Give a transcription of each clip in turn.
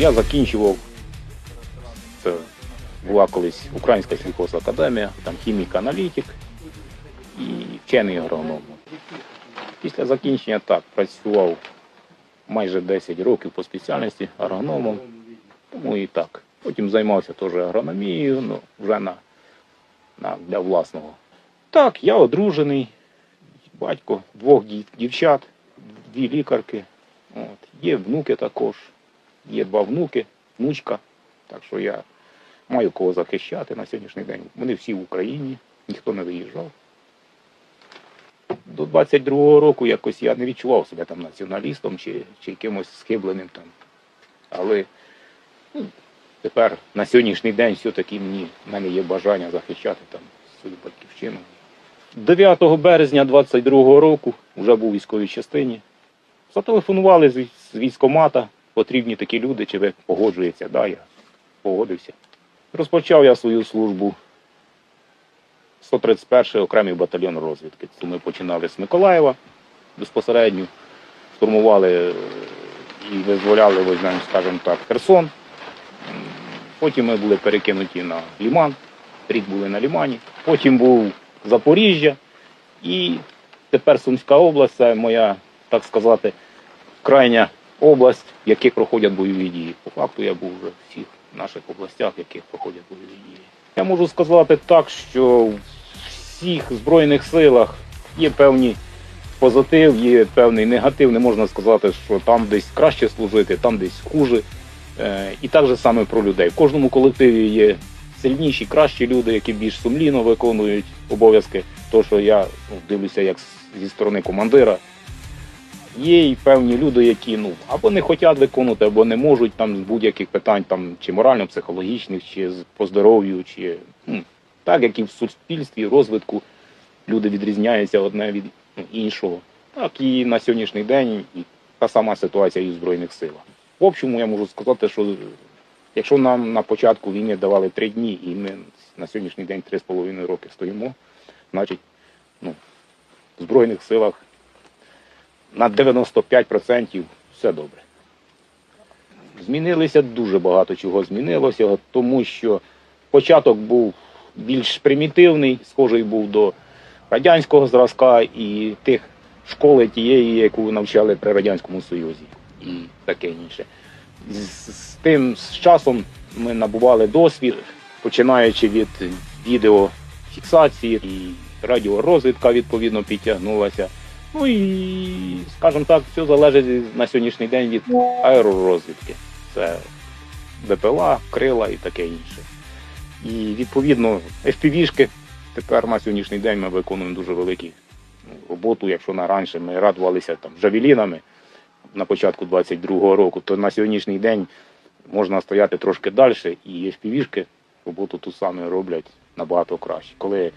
Я закінчував. Це була колись Українська сільхозакадемія, там хімік-аналітик і вчений агроном. Після закінчення так працював майже 10 років по спеціальності агрономом. Тому і так. Потім займався теж агрономією, ну, вже на, на, для власного. Так, я одружений, батько двох дів- дівчат, дві лікарки. От. Є внуки також, є два внуки, внучка. Так що я маю кого захищати на сьогоднішній день. Вони всі в Україні, ніхто не виїжджав. До 22-го року якось я не відчував себе там націоналістом чи, чи якимось схибленим там. Але ну, тепер на сьогоднішній день все-таки мені, в мене є бажання захищати там свою батьківщину. 9 березня 22-го року вже був у військовій частині. Зателефонували з вій- з військкомата, потрібні такі люди, чи ви погоджуєтеся, да, я погодився. Розпочав я свою службу 131-й окремий батальйон розвідки. Ми починали з Миколаєва безпосередньо, штурмували е, і визволяли, візьмемо, скажімо так, Херсон. Потім ми були перекинуті на Ліман, рік були на Лімані. Потім був Запоріжжя і тепер Сумська область, це моя, так сказати, крайня область, в яких проходять бойові дії. По факту я був вже в всіх наших областях, в яких проходять бойові дії. Я можу сказати так, що в всіх збройних силах є певні позитив, є певний негатив. Не можна сказати, що там десь краще служити, там десь хуже. Е, І так же саме про людей. В кожному колективі є сильніші, кращі люди, які більш сумлінно виконують обов'язки. То, що я ну, дивлюся як зі сторони командира. Є і певні люди, які ну або не хочуть виконувати, або не можуть там з будь-яких питань, там чи морально-психологічних, чи по здоров'ю, чи ну, так як і в суспільстві, розвитку люди відрізняються одне від ну, іншого. Так і на сьогоднішній день і та сама ситуація і в Збройних силах. В общому я можу сказати, що якщо нам на початку війни давали три дні, і ми на сьогоднішній день три з половиною роки стоїмо, значить, ну, в Збройних силах на 95% все добре. Змінилося дуже багато чого змінилося, тому що початок був більш примітивний, схожий був до радянського зразка і тих школи тієї, яку навчали при Радянському Союзі і таке інше. З, з тим з часом ми набували досвід, починаючи від відеофіксації і радіорозвідка відповідно підтягнулася. Ну і, скажімо так, все залежить на сьогоднішній день від аеророзвідки. Це БПЛА, крила і таке інше. І відповідно FPV-шки тепер на сьогоднішній день ми виконуємо дуже велику роботу. Якщо на раніше ми радувалися там жавелінами на початку 22-го року, то на сьогоднішній день можна стояти трошки далі, і FPV-шки роботу ту саме роблять набагато краще. Коли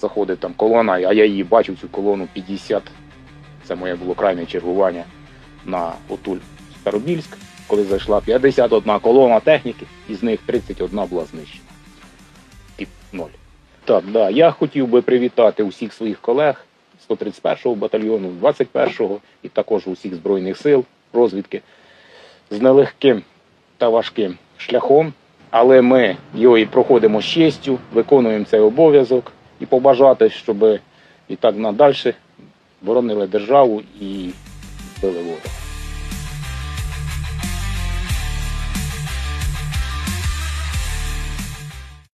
заходить там колона, а я її бачив цю колону 50. Це моє було крайнє чергування на Отуль Старобільськ, коли зайшла 51 колона техніки, із них 31 була знищена. Під ноль. Так, да. Я хотів би привітати усіх своїх колег 131-го батальйону, 21-го і також усіх Збройних сил розвідки з нелегким та важким шляхом, але ми його і проходимо з честю, виконуємо цей обов'язок і побажати, щоб і так надалі боронили державу і били ворога.